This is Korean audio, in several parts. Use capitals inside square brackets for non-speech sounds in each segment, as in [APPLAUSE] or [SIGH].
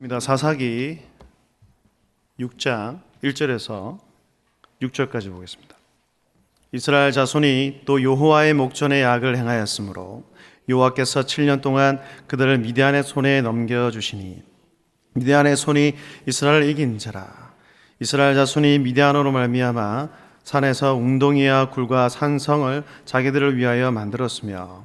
입니다. 사사기 6장 1절에서 6절까지 보겠습니다. 이스라엘 자손이 또 여호와의 목전에 악을 행하였으므로 여호와께서 7년 동안 그들을 미디안의 손에 넘겨 주시니 미디안의 손이 이스라엘을 이긴 자라 이스라엘 자손이 미디안으로 말미암아 산에서 웅동이와 굴과 산성을 자기들을 위하여 만들었으며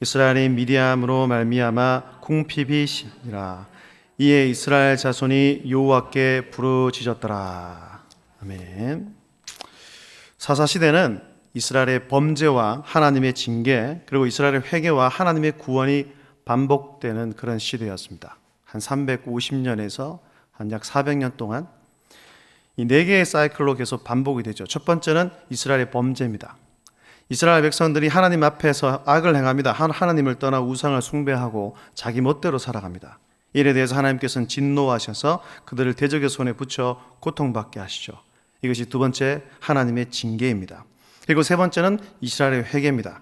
이스라엘이 미디암으로 말미암아 궁핍이시니라. 이에 이스라엘 자손이 여호와께 부르짖었더라. 아멘. 사사 시대는 이스라엘의 범죄와 하나님의 징계 그리고 이스라엘의 회개와 하나님의 구원이 반복되는 그런 시대였습니다. 한 350년에서 한 약 400년 동안 이 네 개의 사이클로 계속 반복이 되죠. 첫 번째는 이스라엘의 범죄입니다 이스라엘 백성들이 하나님 앞에서 악을 행합니다. 하- 하나님을 떠나 우상을 숭배하고 자기 멋대로 살아갑니다. 이에 대해서 하나님께서는 진노하셔서 그들을 대적의 손에 붙여 고통받게 하시죠. 이것이 두 번째 하나님의 징계입니다. 그리고 세 번째는 이스라엘의 회개입니다.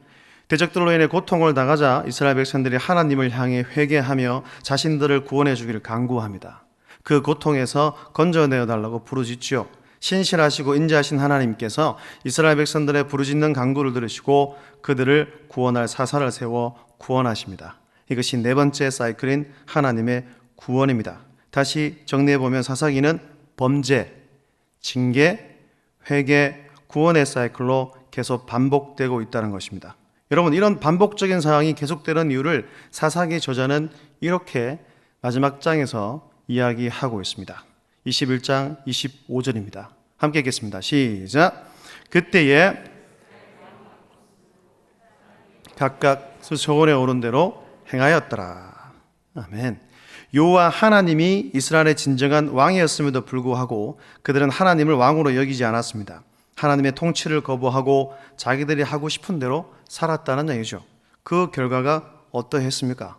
대적들로 인해 고통을 당하자 이스라엘 백성들이 하나님을 향해 회개하며 자신들을 구원해 주기를 간구합니다. 그 고통에서 건져내어 달라고 부르짖죠. 신실하시고 인자하신 하나님께서 이스라엘 백성들의 부르짖는 간구를 들으시고 그들을 구원할 사사를 세워 구원하십니다. 이것이 네 번째 사이클인 하나님의 구원입니다. 다시 정리해 보면 사사기는 범죄, 징계, 회개, 구원의 사이클로 계속 반복되고 있다는 것입니다. 여러분 이런 반복적인 상황이 계속되는 이유를 사사기 저자는 이렇게 마지막 장에서 이야기하고 있습니다. 21장 25절입니다. 함께 읽겠습니다. 시작. 그때에 각각 스소원에 오른 대로 행하였더라. 아멘. 여호와 하나님이 이스라엘의 진정한 왕이었음에도 불구하고 그들은 하나님을 왕으로 여기지 않았습니다. 하나님의 통치를 거부하고 자기들이 하고 싶은 대로 살았다는 얘기죠. 그 결과가 어떠했습니까?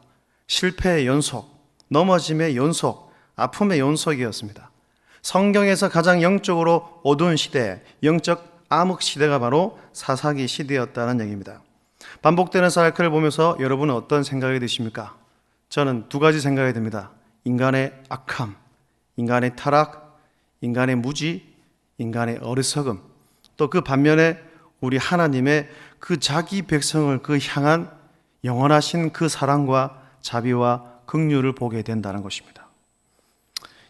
실패의 연속, 넘어짐의 연속, 아픔의 연속이었습니다. 성경에서 가장 영적으로 어두운 시대, 영적 암흑 시대가 바로 사사기 시대였다는 얘기입니다. 반복되는 사이클을 보면서 여러분은 어떤 생각이 드십니까? 저는 두 가지 생각이 듭니다. 인간의 악함, 인간의 타락, 인간의 무지, 인간의 어리석음, 또 그 반면에 우리 하나님의 그 자기 백성을 그 향한 영원하신 그 사랑과 자비와 긍휼을 보게 된다는 것입니다.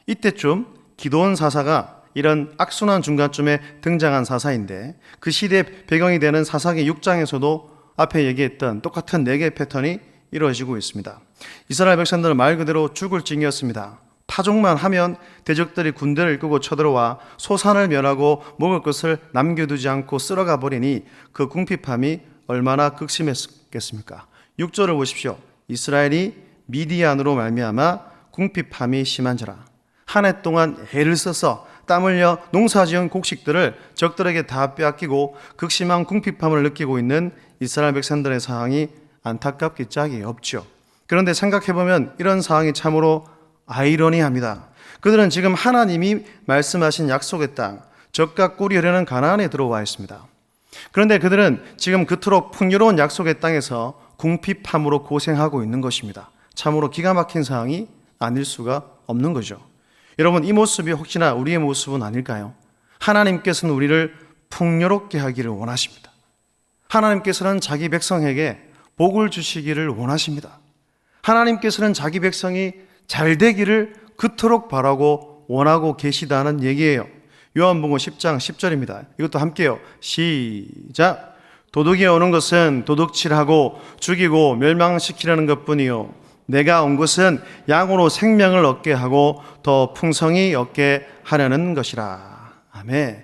이때쯤 기도원 사사가 이런 악순환 중간쯤에 등장한 사사인데 그 시대 배경이 되는 사사기 6장에서도 앞에 얘기했던 똑같은 네 개의 패턴이 이루어지고 있습니다. 이스라엘 백성들은 말 그대로 죽을 징이었습니다. 파종만 하면 대적들이 군대를 이끌고 쳐들어와 소산을 멸하고 먹을 것을 남겨두지 않고 쓸어가 버리니 그 궁핍함이 얼마나 극심했겠습니까? 6절을 보십시오. 이스라엘이 미디안으로 말미암아 궁핍함이 심한지라 한 해 동안 애를 써서 땀 흘려 농사지은 곡식들을 적들에게 다 빼앗기고 극심한 궁핍함을 느끼고 있는 이스라엘 백성들의 상황이 안타깝기 짝이 없죠. 그런데 생각해 보면 이런 상황이 참으로 아이러니합니다. 그들은 지금 하나님이 말씀하신 약속의 땅, 적과 꿀이 흐르는 가나안에 들어와 있습니다. 그런데 그들은 지금 그토록 풍요로운 약속의 땅에서 궁핍함으로 고생하고 있는 것입니다. 참으로 기가 막힌 상황이 아닐 수가 없는 거죠. 여러분, 이 모습이 혹시나 우리의 모습은 아닐까요? 하나님께서는 우리를 풍요롭게 하기를 원하십니다. 하나님께서는 자기 백성에게 복을 주시기를 원하십니다. 하나님께서는 자기 백성이 잘 되기를 그토록 바라고 원하고 계시다는 얘기예요. 요한복음 10장 10절입니다. 이것도 함께요. 시작. 도둑이 오는 것은 도둑질하고 죽이고 멸망시키려는 것뿐이요. 내가 온 것은 양으로 생명을 얻게 하고 더 풍성히 얻게 하려는 것이라. 아멘.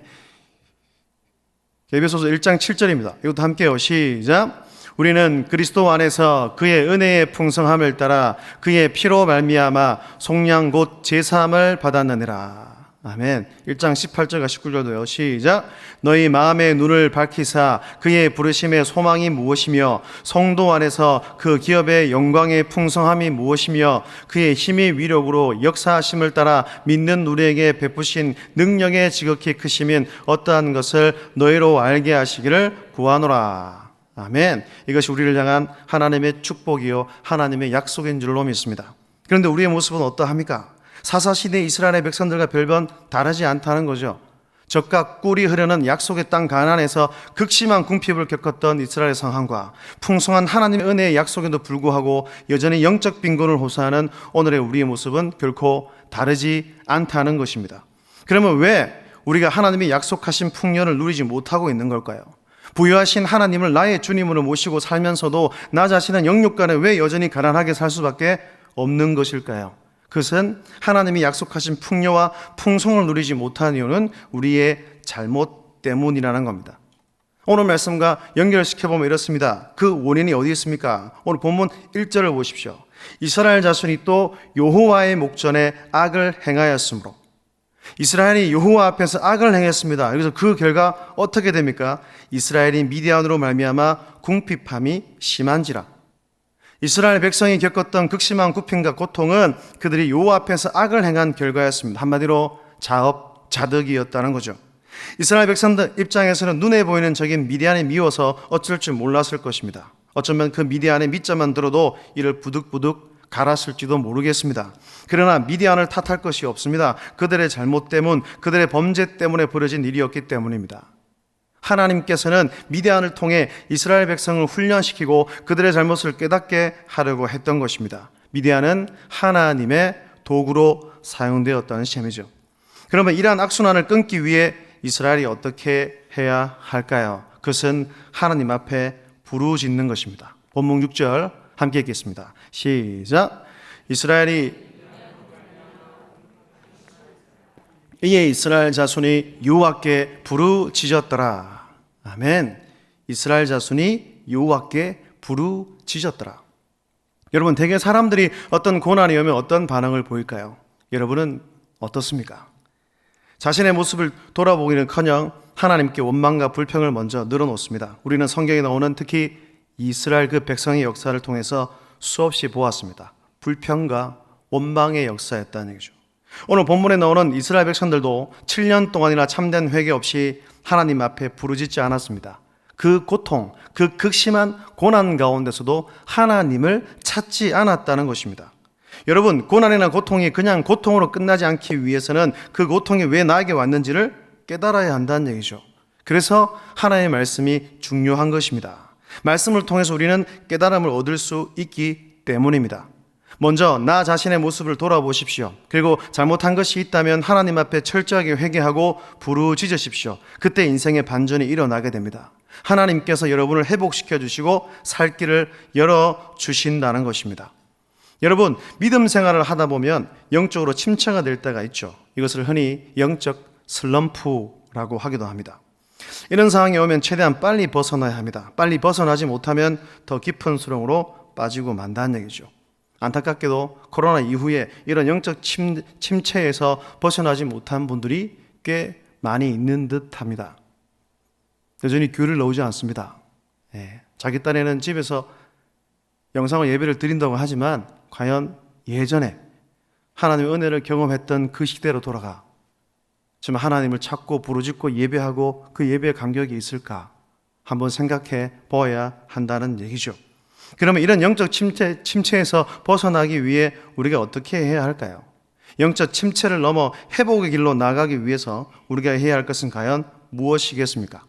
예배소서 1장 7절입니다. 이것도 함께요. 시작. 우리는 그리스도 안에서 그의 은혜의 풍성함을 따라 그의 피로 말미암아 속량 곧 제사함을 받았느니라. 아멘. 1장 18절과 19절도요. 시작. 너희 마음의 눈을 밝히사 그의 부르심의 소망이 무엇이며 성도 안에서 그 기업의 영광의 풍성함이 무엇이며 그의 힘의 위력으로 역사하심을 따라 믿는 우리에게 베푸신 능력의 지극히 크심인 어떠한 것을 너희로 알게 하시기를 구하노라. 아멘. 이것이 우리를 향한 하나님의 축복이요 하나님의 약속인 줄로 믿습니다. 그런데 우리의 모습은 어떠합니까? 사사시대 이스라엘의 백성들과 별반 다르지 않다는 거죠. 적과 꿀이 흐르는 약속의 땅 가나안에서 극심한 궁핍을 겪었던 이스라엘 상황과 풍성한 하나님의 은혜의 약속에도 불구하고 여전히 영적 빈곤을 호소하는 오늘의 우리의 모습은 결코 다르지 않다는 것입니다. 그러면 왜 우리가 하나님의 약속하신 풍년을 누리지 못하고 있는 걸까요? 부여하신 하나님을 나의 주님으로 모시고 살면서도 나 자신은 영육간에 왜 여전히 가난하게 살 수밖에 없는 것일까요? 그것은 하나님이 약속하신 풍요와 풍성을 누리지 못한 이유는 우리의 잘못 때문이라는 겁니다. 오늘 말씀과 연결시켜 보면 이렇습니다. 그 원인이 어디 있습니까? 오늘 본문 1절을 보십시오. 이스라엘 자손이 또 여호와의 목전에 악을 행하였으므로 이스라엘이 여호와 앞에서 악을 행했습니다. 그래서 그 결과 어떻게 됩니까? 이스라엘이 미디안으로 말미암아 궁핍함이 심한지라. 이스라엘 백성이 겪었던 극심한 구핀과 고통은 그들이 여호와 앞에서 악을 행한 결과였습니다. 한마디로 자업 자득이었다는 거죠. 이스라엘 백성들 입장에서는 눈에 보이는 적인 미디안이 미워서 어쩔 줄 몰랐을 것입니다. 어쩌면 그 미디안의 밑자만 들어도 이를 부득부득 갈았을지도 모르겠습니다. 그러나 미디안을 탓할 것이 없습니다. 그들의 잘못 때문, 그들의 범죄 때문에 벌어진 일이었기 때문입니다. 하나님께서는 미디안을 통해 이스라엘 백성을 훈련시키고 그들의 잘못을 깨닫게 하려고 했던 것입니다. 미디안은 하나님의 도구로 사용되었다는 셈이죠. 그러면 이러한 악순환을 끊기 위해 이스라엘이 어떻게 해야 할까요? 그것은 하나님 앞에 부르짖는 것입니다. 본문 6절 함께 읽겠습니다. 시작. 이스라엘이 이에 이스라엘 자손이 여호와께 부르짖었더라. 아멘. 이스라엘 자손이 여호와께 부르짖었더라. 여러분 대개 사람들이 어떤 고난이 오면 어떤 반응을 보일까요? 여러분은 어떻습니까? 자신의 모습을 돌아보기는커녕 하나님께 원망과 불평을 먼저 늘어놓습니다. 우리는 성경에 나오는 특히 이스라엘 그 백성의 역사를 통해서 수없이 보았습니다. 불평과 원망의 역사였다는 얘기죠. 오늘 본문에 나오는 이스라엘 백성들도 7년 동안이나 참된 회개 없이 하나님 앞에 부르짖지 않았습니다. 그 고통, 그 극심한 고난 가운데서도 하나님을 찾지 않았다는 것입니다. 여러분, 고난이나 고통이 그냥 고통으로 끝나지 않기 위해서는 그 고통이 왜 나에게 왔는지를 깨달아야 한다는 얘기죠. 그래서 하나님의 말씀이 중요한 것입니다. 말씀을 통해서 우리는 깨달음을 얻을 수 있기 때문입니다. 먼저 나 자신의 모습을 돌아보십시오. 그리고 잘못한 것이 있다면 하나님 앞에 철저하게 회개하고 부르짖으십시오. 그때 인생의 반전이 일어나게 됩니다. 하나님께서 여러분을 회복시켜 주시고 살 길을 열어 주신다는 것입니다. 여러분, 믿음 생활을 하다 보면 영적으로 침체가 될 때가 있죠. 이것을 흔히 영적 슬럼프라고 하기도 합니다. 이런 상황이 오면 최대한 빨리 벗어나야 합니다. 빨리 벗어나지 못하면 더 깊은 수렁으로 빠지고 만다는 얘기죠. 안타깝게도 코로나 이후에 이런 영적 침, 침체에서 벗어나지 못한 분들이 꽤 많이 있는 듯 합니다. 여전히 교회를 나오지 않습니다. 예, 자기 딴에는 집에서 영상을 예배를 드린다고 하지만 과연 예전에 하나님의 은혜를 경험했던 그 시대로 돌아가 지금 하나님을 찾고 부르짖고 예배하고 그 예배의 간격이 있을까 한번 생각해 보아야 한다는 얘기죠. 그러면 이런 영적 침체, 침체에서 벗어나기 위해 우리가 어떻게 해야 할까요? 영적 침체를 넘어 회복의 길로 나가기 위해서 우리가 해야 할 것은 과연 무엇이겠습니까?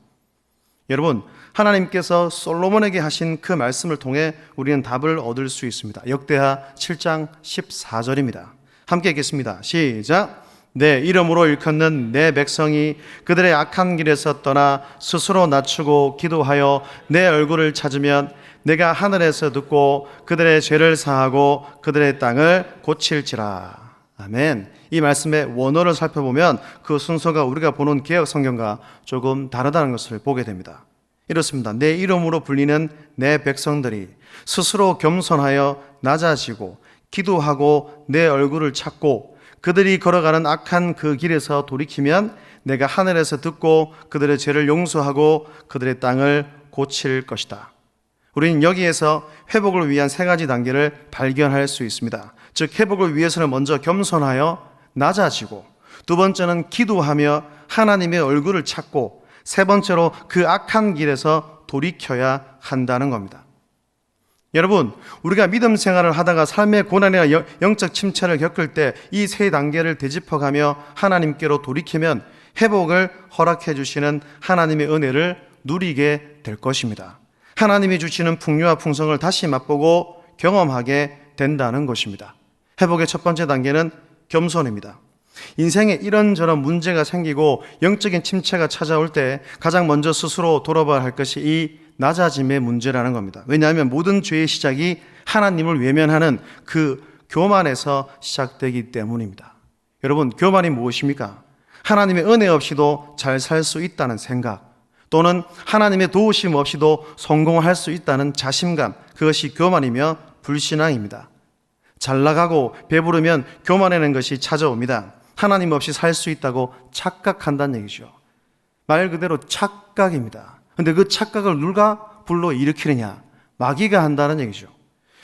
여러분, 하나님께서 솔로몬에게 하신 그 말씀을 통해 우리는 답을 얻을 수 있습니다. 역대하 7장 14절입니다. 함께 읽겠습니다. 시작. 내 이름으로 일컫는 내 백성이 그들의 악한 길에서 떠나 스스로 낮추고 기도하여 내 얼굴을 찾으면 내가 하늘에서 듣고 그들의 죄를 사하고 그들의 땅을 고칠지라. 아멘. 이 말씀의 원어를 살펴보면 그 순서가 우리가 보는 개혁 성경과 조금 다르다는 것을 보게 됩니다. 이렇습니다. 내 이름으로 불리는 내 백성들이 스스로 겸손하여 낮아지고 기도하고 내 얼굴을 찾고 그들이 걸어가는 악한 그 길에서 돌이키면 내가 하늘에서 듣고 그들의 죄를 용서하고 그들의 땅을 고칠 것이다. 우리는 여기에서 회복을 위한 세 가지 단계를 발견할 수 있습니다. 즉, 회복을 위해서는 먼저 겸손하여 낮아지고, 두 번째는 기도하며 하나님의 얼굴을 찾고, 세 번째로 그 악한 길에서 돌이켜야 한다는 겁니다. 여러분, 우리가 믿음 생활을 하다가 삶의 고난이나 영- 영적 침체를 겪을 때 이 세 단계를 되짚어가며 하나님께로 돌이키면 회복을 허락해 주시는 하나님의 은혜를 누리게 될 것입니다. 하나님이 주시는 풍요와 풍성을 다시 맛보고 경험하게 된다는 것입니다. 회복의 첫 번째 단계는 겸손입니다. 인생에 이런저런 문제가 생기고 영적인 침체가 찾아올 때 가장 먼저 스스로 돌아봐야 할 것이 이 낮아짐의 문제라는 겁니다. 왜냐하면 모든 죄의 시작이 하나님을 외면하는 그 교만에서 시작되기 때문입니다. 여러분, 교만이 무엇입니까? 하나님의 은혜 없이도 잘 살 수 있다는 생각, 또는 하나님의 도우심 없이도 성공할 수 있다는 자신감, 그것이 교만이며 불신앙입니다. 잘 나가고 배부르면 교만하는 것이 찾아옵니다. 하나님 없이 살 수 있다고 착각한다는 얘기죠. 말 그대로 착각입니다. 근데 그 착각을 누가 불러 일으키느냐? 마귀가 한다는 얘기죠.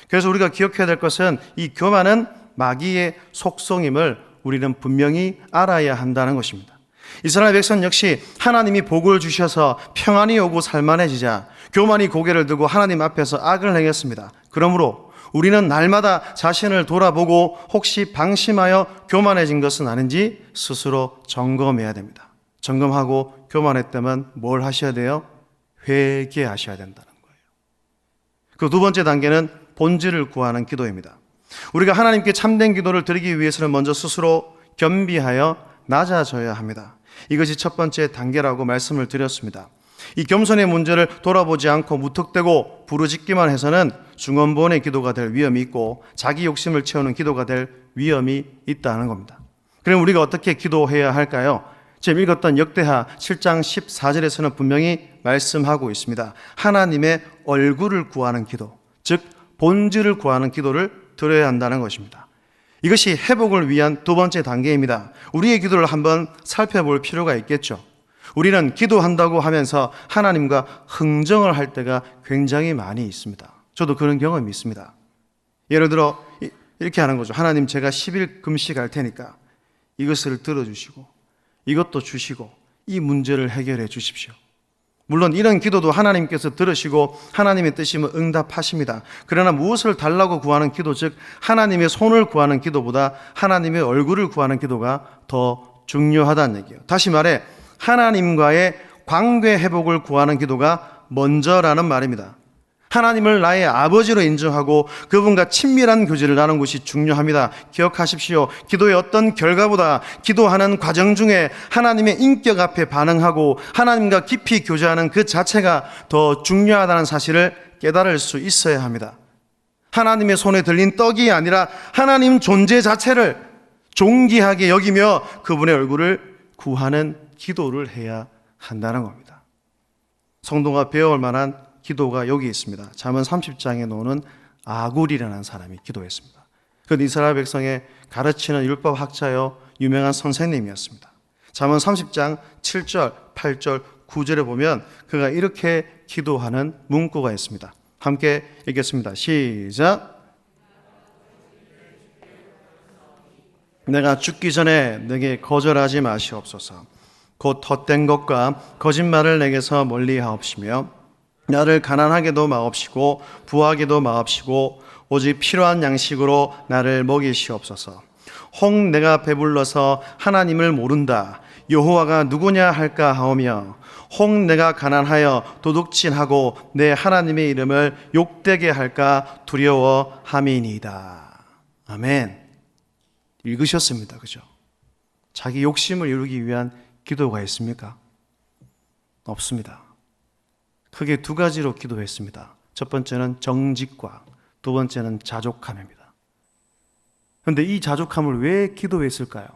그래서 우리가 기억해야 될 것은 이 교만은 마귀의 속성임을 우리는 분명히 알아야 한다는 것입니다. 이스라엘 백성 역시 하나님이 복을 주셔서 평안이 오고 살만해지자 교만이 고개를 들고 하나님 앞에서 악을 행했습니다. 그러므로 우리는 날마다 자신을 돌아보고 혹시 방심하여 교만해진 것은 아닌지 스스로 점검해야 됩니다. 점검하고 교만했다면 뭘 하셔야 돼요? 회개하셔야 된다는 거예요. 그 두 번째 단계는 본질을 구하는 기도입니다. 우리가 하나님께 참된 기도를 드리기 위해서는 먼저 스스로 겸비하여 낮아져야 합니다. 이것이 첫 번째 단계라고 말씀을 드렸습니다. 이 겸손의 문제를 돌아보지 않고 무턱대고 부르짖기만 해서는 중언부언의 기도가 될 위험이 있고 자기 욕심을 채우는 기도가 될 위험이 있다는 겁니다. 그럼 우리가 어떻게 기도해야 할까요? 지금 읽었던 역대하 7장 14절에서는 분명히 말씀하고 있습니다. 하나님의 얼굴을 구하는 기도, 즉 본질을 구하는 기도를 드려야 한다는 것입니다. 이것이 회복을 위한 두 번째 단계입니다. 우리의 기도를 한번 살펴볼 필요가 있겠죠. 우리는 기도한다고 하면서 하나님과 흥정을 할 때가 굉장히 많이 있습니다. 저도 그런 경험이 있습니다. 예를 들어 이- 이렇게 하는 거죠. 하나님 제가 10일 금식할 테니까 이것을 들어주시고 이것도 주시고 이 문제를 해결해 주십시오. 물론 이런 기도도 하나님께서 들으시고 하나님의 뜻이면 응답하십니다. 그러나 무엇을 달라고 구하는 기도, 즉 하나님의 손을 구하는 기도보다 하나님의 얼굴을 구하는 기도가 더 중요하다는 얘기예요. 다시 말해 하나님과의 관계 회복을 구하는 기도가 먼저라는 말입니다. 하나님을 나의 아버지로 인정하고 그분과 친밀한 교제를 나누는 것이 중요합니다. 기억하십시오. 기도의 어떤 결과보다 기도하는 과정 중에 하나님의 인격 앞에 반응하고 하나님과 깊이 교제하는 그 자체가 더 중요하다는 사실을 깨달을 수 있어야 합니다. 하나님의 손에 들린 떡이 아니라 하나님 존재 자체를 존귀하게 여기며 그분의 얼굴을 구하는 기도를 해야 한다는 겁니다. 성도가 배워올 만한 기도가 여기 있습니다. 잠언 30장에 나오는 아굴이라는 사람이 기도했습니다. 그건 이스라엘 백성에 가르치는 율법 학자여 유명한 선생님이었습니다. 잠언 30장 7절, 8절, 9절에 보면 그가 이렇게 기도하는 문구가 있습니다. 함께 읽겠습니다. 시작. 내가 죽기 전에 내게 거절하지 마시옵소서. 곧 헛된 것과 거짓말을 내게서 멀리 하옵시며 나를 가난하게도 마옵시고 부하게도 마옵시고 오직 필요한 양식으로 나를 먹이시옵소서. 혹 내가 배불러서 하나님을 모른다. 여호와가 누구냐 할까 하오며 혹 내가 가난하여 도둑질하고 내 하나님의 이름을 욕되게 할까 두려워함이니이다. 아멘. 읽으셨습니다. 그죠? 자기 욕심을 이루기 위한 기도가 있습니까? 없습니다. 크게 두 가지로 기도했습니다. 첫 번째는 정직과 두 번째는 자족함입니다. 그런데 이 자족함을 왜 기도했을까요?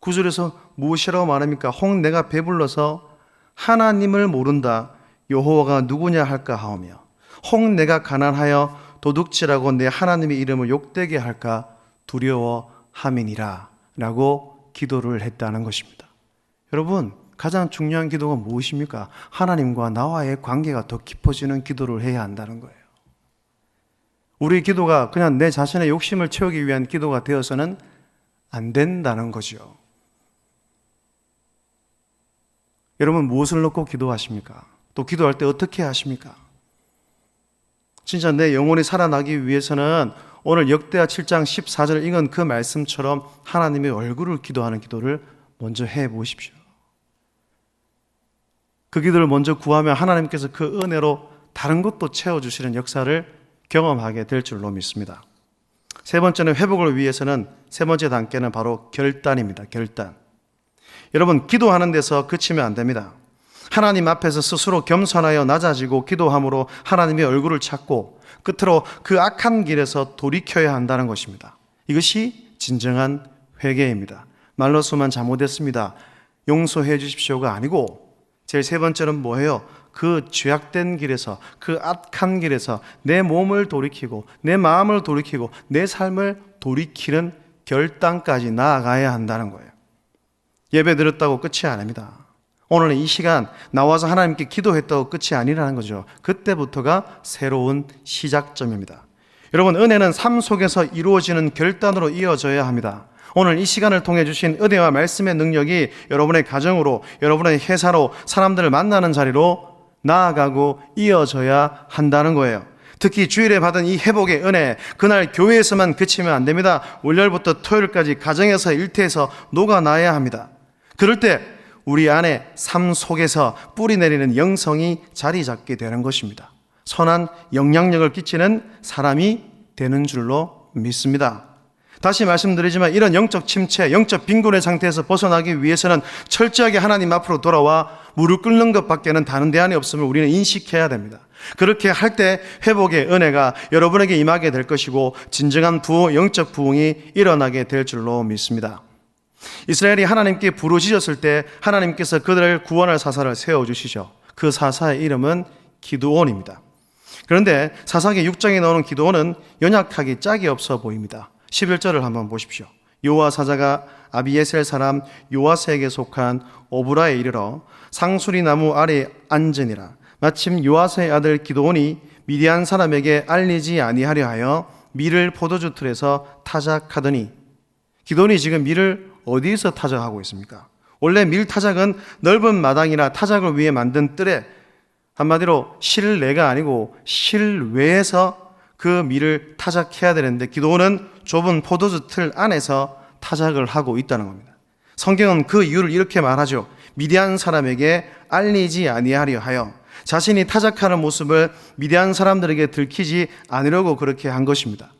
구절에서 무엇이라고 말합니까? 혹 내가 배불러서 하나님을 모른다. 여호와가 누구냐 할까 하오며 혹 내가 가난하여 도둑질하고 내 하나님의 이름을 욕되게 할까 두려워함이니라 라고 기도를 했다는 것입니다. 여러분 가장 중요한 기도가 무엇입니까? 하나님과 나와의 관계가 더 깊어지는 기도를 해야 한다는 거예요. 우리 기도가 그냥 내 자신의 욕심을 채우기 위한 기도가 되어서는 안 된다는 거죠. 여러분 무엇을 놓고 기도하십니까? 또 기도할 때 어떻게 하십니까? 진짜 내 영혼이 살아나기 위해서는 오늘 역대하 7장 14절 읽은 그 말씀처럼 하나님의 얼굴을 기도하는 기도를 먼저 해 보십시오. 그 기도를 먼저 구하면 하나님께서 그 은혜로 다른 것도 채워주시는 역사를 경험하게 될 줄로 믿습니다. 세 번째는 회복을 위해서는 세 번째 단계는 바로 결단입니다. 결단. 여러분, 기도하는 데서 그치면 안 됩니다. 하나님 앞에서 스스로 겸손하여 낮아지고 기도함으로 하나님의 얼굴을 찾고 끝으로 그 악한 길에서 돌이켜야 한다는 것입니다. 이것이 진정한 회개입니다. 말로서만 잘못했습니다. 용서해 주십시오가 아니고 제일 세 번째는 뭐예요? 그 죄악된 길에서 그 악한 길에서 내 몸을 돌이키고 내 마음을 돌이키고 내 삶을 돌이키는 결단까지 나아가야 한다는 거예요. 예배 드렸다고 끝이 아닙니다. 오늘 이 시간 나와서 하나님께 기도했다고 끝이 아니라는 거죠. 그때부터가 새로운 시작점입니다. 여러분, 은혜는 삶 속에서 이루어지는 결단으로 이어져야 합니다. 오늘 이 시간을 통해 주신 은혜와 말씀의 능력이 여러분의 가정으로, 여러분의 회사로, 사람들을 만나는 자리로 나아가고 이어져야 한다는 거예요. 특히 주일에 받은 이 회복의 은혜, 그날 교회에서만 그치면 안 됩니다. 월요일부터 토요일까지 가정에서 일터에서 녹아나야 합니다. 그럴 때 우리 안에 삶 속에서 뿌리 내리는 영성이 자리 잡게 되는 것입니다. 선한 영향력을 끼치는 사람이 되는 줄로 믿습니다. 다시 말씀드리지만 이런 영적 침체, 영적 빈곤의 상태에서 벗어나기 위해서는 철저하게 하나님 앞으로 돌아와 무릎 꿇는 것밖에는 다른 대안이 없음을 우리는 인식해야 됩니다. 그렇게 할 때 회복의 은혜가 여러분에게 임하게 될 것이고 진정한 부흥, 영적 부흥이 일어나게 될 줄로 믿습니다. 이스라엘이 하나님께 부르짖었을 때 하나님께서 그들을 구원할 사사를 세워 주시죠. 그 사사의 이름은 기드온입니다. 그런데 사사기 6장에 나오는 기드온은 연약하기 짝이 없어 보입니다. 11절을 한번 보십시오. 요아 사자가 아비에셀 사람 요아스에게 속한 오브라에 이르러 상수리 나무 아래 앉으니라. 마침 요아스의 아들 기도온이 미디안 사람에게 알리지 아니하려 하여 밀을 포도주 틀에서 타작하더니 기도온이 지금 밀을 어디에서 타작하고 있습니까? 원래 밀 타작은 넓은 마당이나 타작을 위해 만든 뜰에 한마디로 실내가 아니고 실외에서 그 밀을 타작해야 되는데 기도원은 좁은 포도주 틀 안에서 타작을 하고 있다는 겁니다. 성경은 그 이유를 이렇게 말하죠. 미디안 사람에게 알리지 아니하려 하여 자신이 타작하는 모습을 미디안 사람들에게 들키지 않으려고 그렇게 한 것입니다.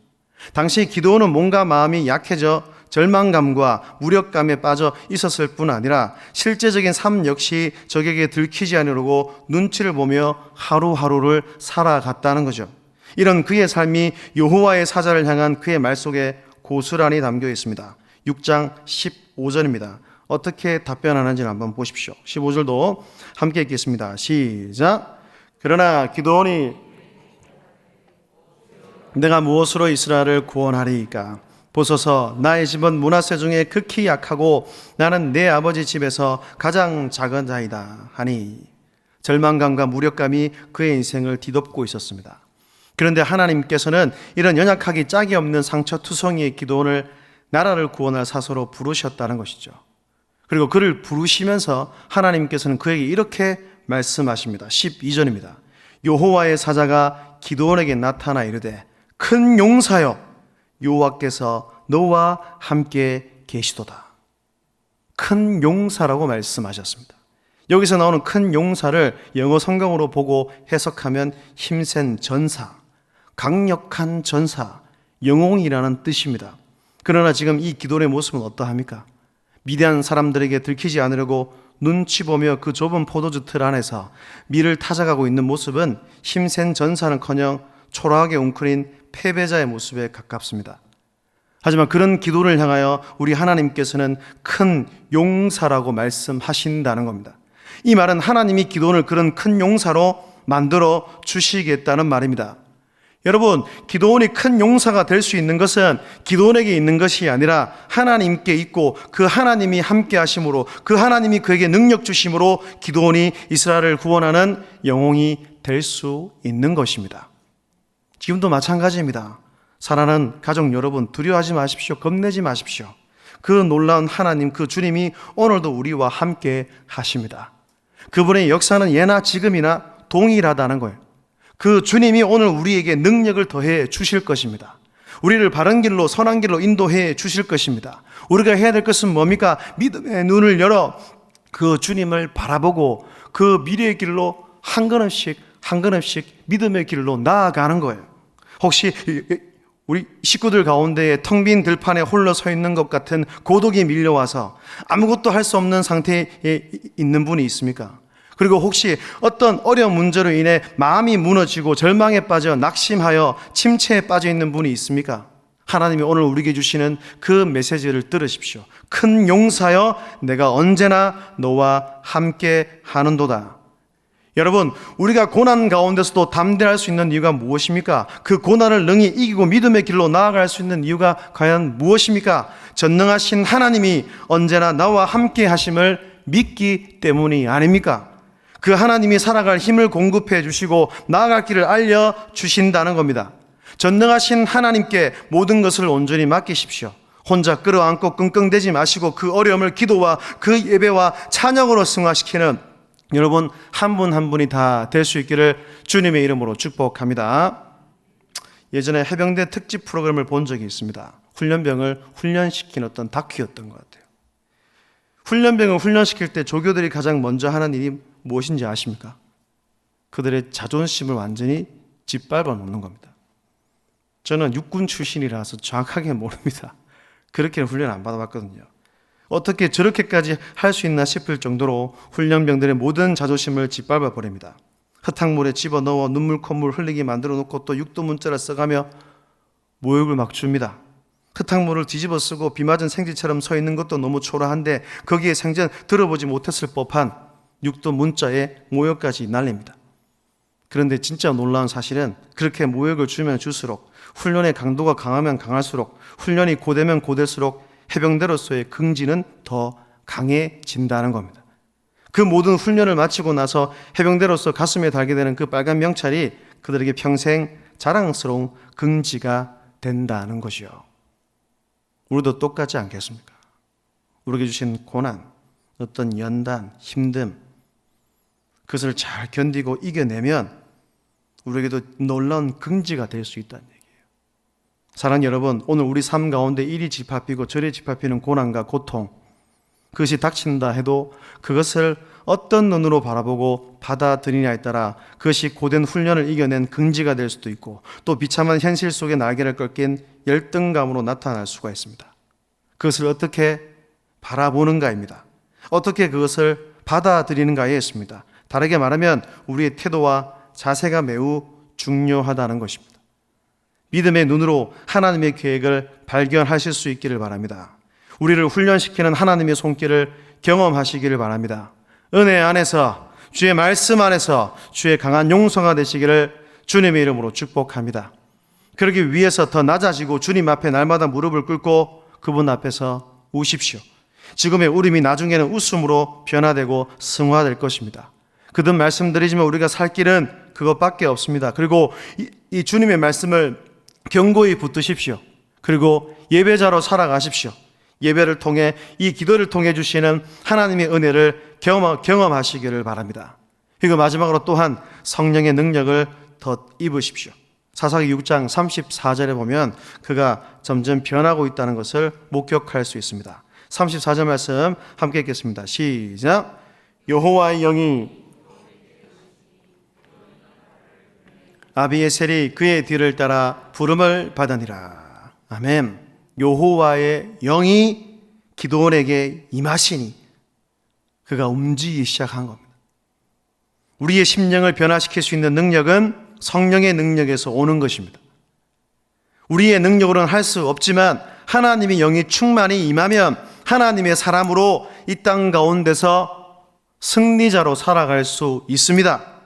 당시 기도원은 몸과 마음이 약해져 절망감과 무력감에 빠져 있었을 뿐 아니라 실제적인 삶 역시 적에게 들키지 않으려고 눈치를 보며 하루하루를 살아갔다는 거죠. 이런 그의 삶이 여호와의 사자를 향한 그의 말 속에 고스란히 담겨 있습니다. 6장 15절입니다. 어떻게 답변하는지를 한번 보십시오. 15절도 함께 읽겠습니다. 시작. 그러나 기도원이 내가 무엇으로 이스라엘을 구원하리이까? 보소서 나의 집은 문하세 중에 극히 약하고 나는 내 아버지 집에서 가장 작은 자이다 하니 절망감과 무력감이 그의 인생을 뒤덮고 있었습니다. 그런데 하나님께서는 이런 연약하기 짝이 없는 상처투성이의 기도원을 나라를 구원할 사서로 부르셨다는 것이죠. 그리고 그를 부르시면서 하나님께서는 그에게 이렇게 말씀하십니다. 12절입니다. 여호와의 사자가 기도원에게 나타나 이르되 큰 용사여 여호와께서 너와 함께 계시도다. 큰 용사라고 말씀하셨습니다. 여기서 나오는 큰 용사를 영어 성경으로 보고 해석하면 힘센 전사, 강력한 전사, 영웅이라는 뜻입니다. 그러나 지금 이 기도의 모습은 어떠합니까? 미대한 사람들에게 들키지 않으려고 눈치 보며 그 좁은 포도주 틀 안에서 밀을 타작하고 있는 모습은 힘센 전사는커녕 초라하게 웅크린 패배자의 모습에 가깝습니다. 하지만 그런 기도를 향하여 우리 하나님께서는 큰 용사라고 말씀하신다는 겁니다. 이 말은 하나님이 기도원을 그런 큰 용사로 만들어 주시겠다는 말입니다. 여러분, 기도원이 큰 용사가 될 수 있는 것은 기도원에게 있는 것이 아니라 하나님께 있고 그 하나님이 함께 하심으로 그 하나님이 그에게 능력 주심으로 기도원이 이스라엘을 구원하는 영웅이 될 수 있는 것입니다. 지금도 마찬가지입니다. 사랑하는 가족 여러분, 두려워하지 마십시오. 겁내지 마십시오. 그 놀라운 하나님, 그 주님이 오늘도 우리와 함께 하십니다. 그분의 역사는 예나 지금이나 동일하다는 거예요. 그 주님이 오늘 우리에게 능력을 더해 주실 것입니다. 우리를 바른 길로 선한 길로 인도해 주실 것입니다. 우리가 해야 될 것은 뭡니까? 믿음의 눈을 열어 그 주님을 바라보고 그 미래의 길로 한 걸음씩 한 걸음씩 믿음의 길로 나아가는 거예요. 혹시 우리 식구들 가운데 텅 빈 들판에 홀로 서 있는 것 같은 고독이 밀려와서 아무것도 할 수 없는 상태에 있는 분이 있습니까? 그리고 혹시 어떤 어려운 문제로 인해 마음이 무너지고 절망에 빠져 낙심하여 침체에 빠져 있는 분이 있습니까? 하나님이 오늘 우리에게 주시는 그 메시지를 들으십시오. 큰 용사여 내가 언제나 너와 함께 하는도다. 여러분, 우리가 고난 가운데서도 담대할 수 있는 이유가 무엇입니까? 그 고난을 능히 이기고 믿음의 길로 나아갈 수 있는 이유가 과연 무엇입니까? 전능하신 하나님이 언제나 나와 함께 하심을 믿기 때문이 아닙니까? 그 하나님이 살아갈 힘을 공급해 주시고 나아갈 길을 알려 주신다는 겁니다. 전능하신 하나님께 모든 것을 온전히 맡기십시오. 혼자 끌어안고 끙끙대지 마시고 그 어려움을 기도와 그 예배와 찬양으로 승화시키는 여러분 한 분한 분이 다 될 수 있기를 주님의 이름으로 축복합니다. 예전에 해병대 특집 프로그램을 본 적이 있습니다. 훈련병을 훈련시킨 어떤 다큐였던 것 같아요. 훈련병을 훈련시킬 때 조교들이 가장 먼저 하는 일이 무엇인지 아십니까? 그들의 자존심을 완전히 짓밟아 놓는 겁니다. 저는 육군 출신이라서 정확하게 모릅니다. [LAUGHS] 그렇게 훈련 안 받아봤거든요. 어떻게 저렇게까지 할 수 있나 싶을 정도로 훈련병들의 모든 자존심을 짓밟아 버립니다. 흙탕물에 집어넣어 눈물 콧물 흘리게 만들어 놓고 또 육도 문자를 써가며 모욕을 막 줍니다. 흙탕물을 뒤집어 쓰고 비 맞은 생쥐처럼 서 있는 것도 너무 초라한데 거기에 생전 들어보지 못했을 법한 육도 문자에 모욕까지 날립니다. 그런데 진짜 놀라운 사실은 그렇게 모욕을 주면 줄수록 훈련의 강도가 강하면 강할수록 훈련이 고되면 고될수록 해병대로서의 긍지는 더 강해진다는 겁니다. 그 모든 훈련을 마치고 나서 해병대로서 가슴에 달게 되는 그 빨간 명찰이 그들에게 평생 자랑스러운 긍지가 된다는 것이요. 우리도 똑같지 않겠습니까? 우리에게 주신 고난, 어떤 연단, 힘듦, 그것을 잘 견디고 이겨내면 우리에게도 놀라운 긍지가 될 수 있다는 얘기예요. 사랑 여러분, 오늘 우리 삶 가운데 이리 집합히고 저리 집합히는 고난과 고통, 그것이 닥친다 해도 그것을 어떤 눈으로 바라보고 받아들이냐에 따라 그것이 고된 훈련을 이겨낸 긍지가 될 수도 있고 또 비참한 현실 속에 날개를 꺾인 열등감으로 나타날 수가 있습니다. 그것을 어떻게 바라보는가입니다. 어떻게 그것을 받아들이는가에 있습니다. 다르게 말하면 우리의 태도와 자세가 매우 중요하다는 것입니다. 믿음의 눈으로 하나님의 계획을 발견하실 수 있기를 바랍니다. 우리를 훈련시키는 하나님의 손길을 경험하시기를 바랍니다. 은혜 안에서 주의 말씀 안에서 주의 강한 용서가 되시기를 주님의 이름으로 축복합니다. 그러기 위해서 더 낮아지고 주님 앞에 날마다 무릎을 꿇고 그분 앞에서 우십시오. 지금의 울음이 나중에는 웃음으로 변화되고 승화될 것입니다. 그든 말씀드리지만 우리가 살 길은 그것밖에 없습니다. 그리고 이, 이 주님의 말씀을 경고히 붙드십시오. 그리고 예배자로 살아가십시오. 예배를 통해 이 기도를 통해 주시는 하나님의 은혜를 경험, 경험하시기를 바랍니다. 그리고 마지막으로 또한 성령의 능력을 더 입으십시오. 사사기 6장 34절에 보면 그가 점점 변하고 있다는 것을 목격할 수 있습니다. 34절 말씀 함께 읽겠습니다. 시작. 여호와의 영이 아비에셀이 그의 뒤를 따라 부름을 받으니라. 아멘. 여호와의 영이 기도원에게 임하시니 그가 움직이기 시작한 겁니다. 우리의 심령을 변화시킬 수 있는 능력은 성령의 능력에서 오는 것입니다. 우리의 능력으로는 할 수 없지만 하나님의 영이 충만히 임하면 하나님의 사람으로 이 땅 가운데서 승리자로 살아갈 수 있습니다.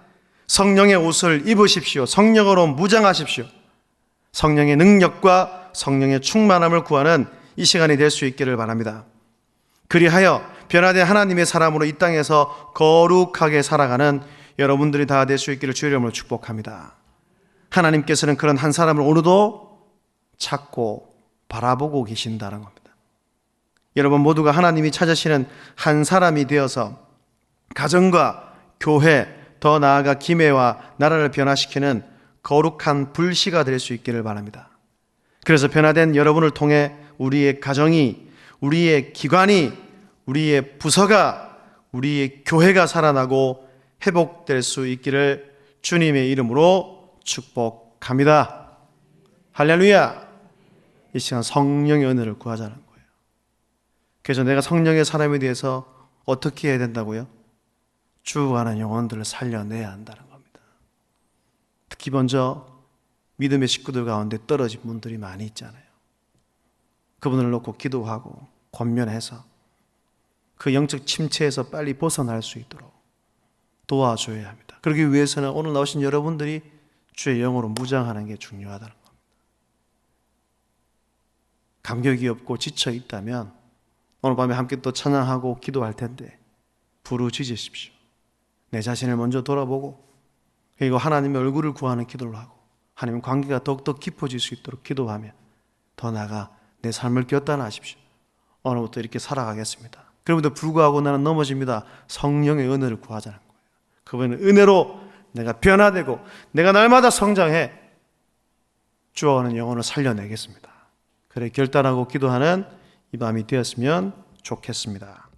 성령의 옷을 입으십시오. 성령으로 무장하십시오. 성령의 능력과 성령의 충만함을 구하는 이 시간이 될 수 있기를 바랍니다. 그리하여 변화된 하나님의 사람으로 이 땅에서 거룩하게 살아가는 여러분들이 다 될 수 있기를 주의 이름으로 축복합니다. 하나님께서는 그런 한 사람을 오늘도 찾고 바라보고 계신다는 겁니다. 여러분 모두가 하나님이 찾으시는 한 사람이 되어서 가정과 교회, 더 나아가 김해와 나라를 변화시키는 거룩한 불씨가 될 수 있기를 바랍니다. 그래서 변화된 여러분을 통해 우리의 가정이, 우리의 기관이, 우리의 부서가, 우리의 교회가 살아나고 회복될 수 있기를 주님의 이름으로 축복합니다. 할렐루야! 이 시간 성령의 은혜를 구하자는 거예요. 그래서 내가 성령의 사람에 대해서 어떻게 해야 된다고요? 죽어가는 영혼들을 살려내야 한다는 겁니다. 특히 먼저 믿음의 식구들 가운데 떨어진 분들이 많이 있잖아요. 그분을 놓고 기도하고 권면해서 그 영적 침체에서 빨리 벗어날 수 있도록 도와줘야 합니다. 그러기 위해서는 오늘 나오신 여러분들이 주의 영으로 무장하는 게 중요하다는 겁니다. 감격이 없고 지쳐 있다면 오늘 밤에 함께 또 찬양하고 기도할 텐데 부르짖으십시오. 내 자신을 먼저 돌아보고 그리고 하나님의 얼굴을 구하는 기도를 하고 하나님 관계가 더욱더 깊어질 수 있도록 기도하며 더 나아가 내 삶을 결단하십시오. 오늘부터 이렇게 살아가겠습니다. 그럼에도 불구하고 나는 넘어집니다. 성령의 은혜를 구하자는 거예요. 그분의 은혜로 내가 변화되고 내가 날마다 성장해 주어가는 영혼을 살려내겠습니다. 그래 결단하고 기도하는 이 밤이 되었으면 좋겠습니다.